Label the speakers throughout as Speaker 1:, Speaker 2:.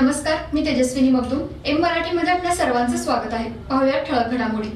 Speaker 1: नमस्कार मी तेजस्विनी मगदूम. एम मराठीमध्ये आपल्या सर्वांचं स्वागत आहे. पाहूया ठळक घडामोडी.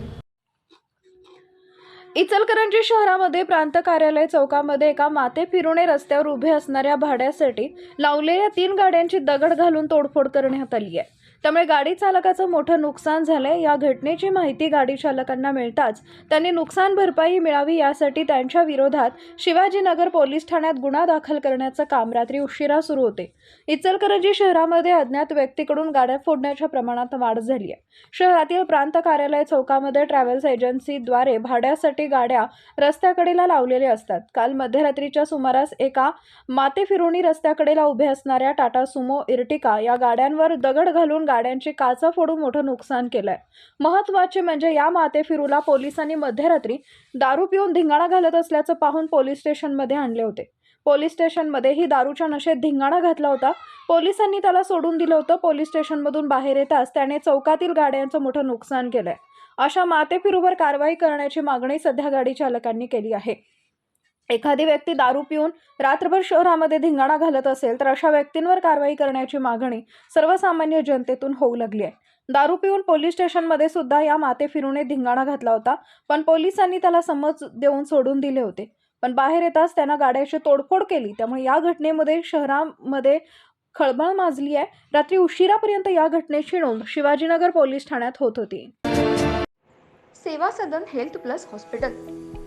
Speaker 2: इचलकरंजी शहरामध्ये प्रांत कार्यालय चौकामध्ये एका माते फिरुणे रस्त्यावर उभे असणाऱ्या भाड्यासाठी लावलेल्या तीन गाड्यांची दगड घालून तोडफोड करण्यात आली आहे. त्यामुळे गाडी चालकाचं मोठं नुकसान झालंय. या घटनेची माहिती गाडी चालकांना मिळताच त्यांनी नुकसान भरपाई मिळावी यासाठी त्यांच्या विरोधात शिवाजीनगर पोलीस ठाण्यात गुन्हा दाखल करण्याचं काम रात्री उशिरा सुरू होते. इचलकरंजी शहरामध्ये अज्ञात व्यक्तीकडून गाड्या फोडण्याच्या प्रमाणात वाढ झाली आहे. शहरातील प्रांत कार्यालय चौकामध्ये ट्रॅव्हल्स एजन्सीद्वारे भाड्यासाठी गाड्या रस्त्याकडेला लावलेल्या असतात. काल मध्यरात्रीच्या सुमारास एका माते फिरोणी रस्त्याकडेला उभे असणाऱ्या टाटा सुमो इर्टिका या गाड्यांवर दगड घालून गाड्यांची काचा फोडून मोठं नुकसान केलंय. महत्त्वाचे म्हणजे या माते फिरूला पोलिसांनी मध्यरात्री दारू पिऊन धिंगाणा घालत असल्याचं पाहून पोलीस स्टेशनमध्ये आणले होते. पोलीस स्टेशनमध्ये ही दारूच्या नशेत धिंगाणा घातला होता. पोलिसांनी त्याला सोडून दिलं होतं. पोलीस स्टेशनमधून बाहेर येताच त्याने चौकातील गाड्यांचं मोठं नुकसान केलंय. अशा मातेफिरूवर कारवाई करण्याची मागणी सध्या गाडी चालकांनी केली आहे. एखादी व्यक्ती दारू पिऊन रात्रभर शहरामध्ये धिंगाणा घालत असेल तर अशा व्यक्तींवर कारवाई करण्याची मागणी सर्वसामान्य जनतेतून होऊ लागली आहे. दारू पिऊन पोलीस स्टेशनमध्ये सुद्धा या माते फिरूने धिंगाणा घातला होता पण पोलिसांनी त्याला समज देऊन सोडून दिले होते. पण बाहेर येताच त्यानं गाड्याची तोडफोड केली त्यामुळे या घटनेमध्ये शहरामध्ये खळबळ माजली आहे. रात्री उशिरापर्यंत या घटनेची नोंद शिवाजीनगर पोलीस ठाण्यात होत होती.
Speaker 3: Seva Sadan health plus hospital.